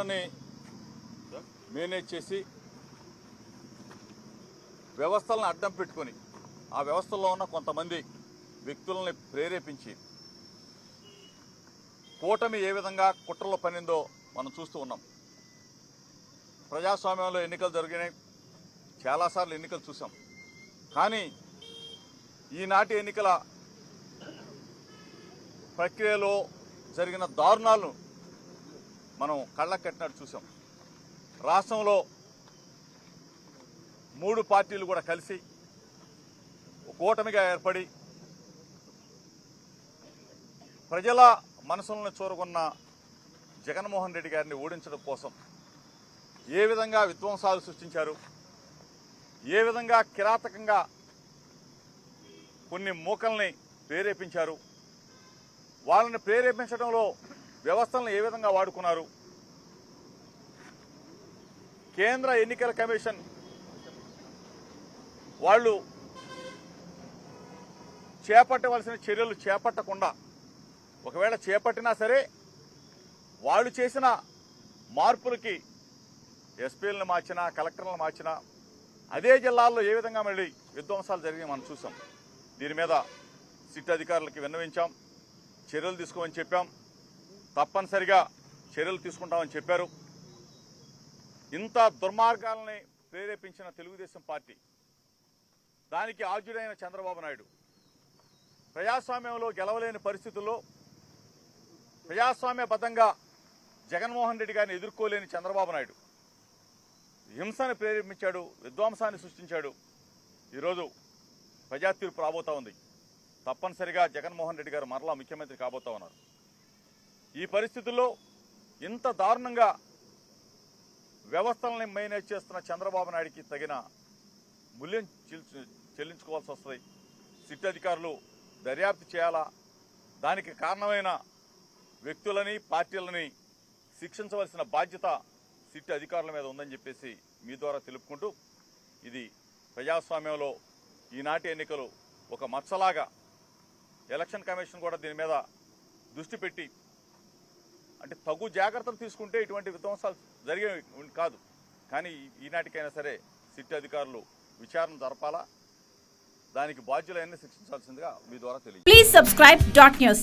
ఎన్నికలని manage చేసి వ్యవస్థలను అడ్డం పెట్టుకొని ఆ వ్యవస్థల్లో ఉన్న కొంతమంది వ్యక్తులని ప్రేరేపించి కూటమి ఏ విధంగా కుట్రలో పనిందో మనం చూస్తూ ఉన్నాం. ప్రజాస్వామ్యంలో ఎన్నికలు జరిగినాయి. చాలాసార్లు ఎన్నికలు చూసాం కానీ ఈనాటి ఎన్నికల ప్రక్రియలో జరిగిన దారుణాలను మనం కళ్ళకు కట్టినట్టు చూసాం. రాష్ట్రంలో మూడు పార్టీలు కూడా కలిసి కూటమిగా ఏర్పడి ప్రజల మనసులను చూరగొన్న జగన్మోహన్ రెడ్డి గారిని ఓడించడం కోసం ఏ విధంగా విధ్వంసాలు సృష్టించారు ఏ విధంగా కిరాతకంగా కొన్ని మూకల్ని ప్రేరేపించారు వాళ్ళని ప్రేరేపించడంలో వ్యవస్థలను ఏ విధంగా వాడుకున్నారు? కేంద్ర ఎన్నికల కమిషన్ వాళ్ళు చేపట్టవలసిన చర్యలు చేపట్టకుండా ఒకవేళ చేపట్టినా సరే వాళ్ళు చేసిన మార్పులకి ఎస్పీలను మార్చినా కలెక్టర్లను మార్చినా అదే జిల్లాల్లో ఏ విధంగా మళ్ళీ విధ్వంసాలు జరిగాయి మనం చూసాం. దీని మీద సిట్ అధికారులకి విన్నవించాం చర్యలు తీసుకోమని చెప్పాం. తప్పనిసరిగా చర్యలు తీసుకుంటామని చెప్పారు. ఇంత దుర్మార్గాలని ప్రేరేపించిన తెలుగుదేశం పార్టీ దానికి ఆద్యుడైన చంద్రబాబు నాయుడు. ప్రజాస్వామ్యంలో గెలవలేని పరిస్థితుల్లో ప్రజాస్వామ్యబద్ధంగా జగన్మోహన్ రెడ్డి గారిని ఎదుర్కోలేని చంద్రబాబు నాయుడు. హింసను ప్రేరేపించాడు విధ్వంసాన్ని సృష్టించాడు. ఈరోజు ప్రజాతీర్పు రాబోతా ఉంది. తప్పనిసరిగా జగన్మోహన్ రెడ్డి గారు మరలా ముఖ్యమంత్రి కాబోతా ఉన్నారు. ఈ పరిస్థితుల్లో ఇంత దారుణంగా వ్యవస్థలని మేనేజ్ చేస్తున్న చంద్రబాబు నాయుడికి తగిన మూల్యం చెల్లించుకోవాల్సి వస్తుంది. సిట్ అధికారులు దర్యాప్తు చేయాలా? దానికి కారణమైన వ్యక్తులని పార్టీలని శిక్షించవలసిన బాధ్యత సిట్ అధికారుల మీద ఉందని చెప్పేసి మీ ద్వారా తెలుపుకుంటూ ఇది ప్రజాస్వామ్యంలో ఈనాటి ఎన్నికలు ఒక మచ్చలాగా ఎలక్షన్ కమిషన్ కూడా దీని మీద దృష్టి పెట్టి అంటే తగు జాగ్రత్తలు తీసుకుంటే ఇటువంటి విధ్వంసాలు జరిగే కాదు. కానీ ఈనాటికైనా సరే సిట్ అధికారులు విచారణ జరపాలా? దానికి బాధ్యులైన శిక్షించాల్సిందిగా మీ ద్వారా తెలియదు ప్లీజ్ సబ్స్క్రైబ్ డాట్ న్యూస్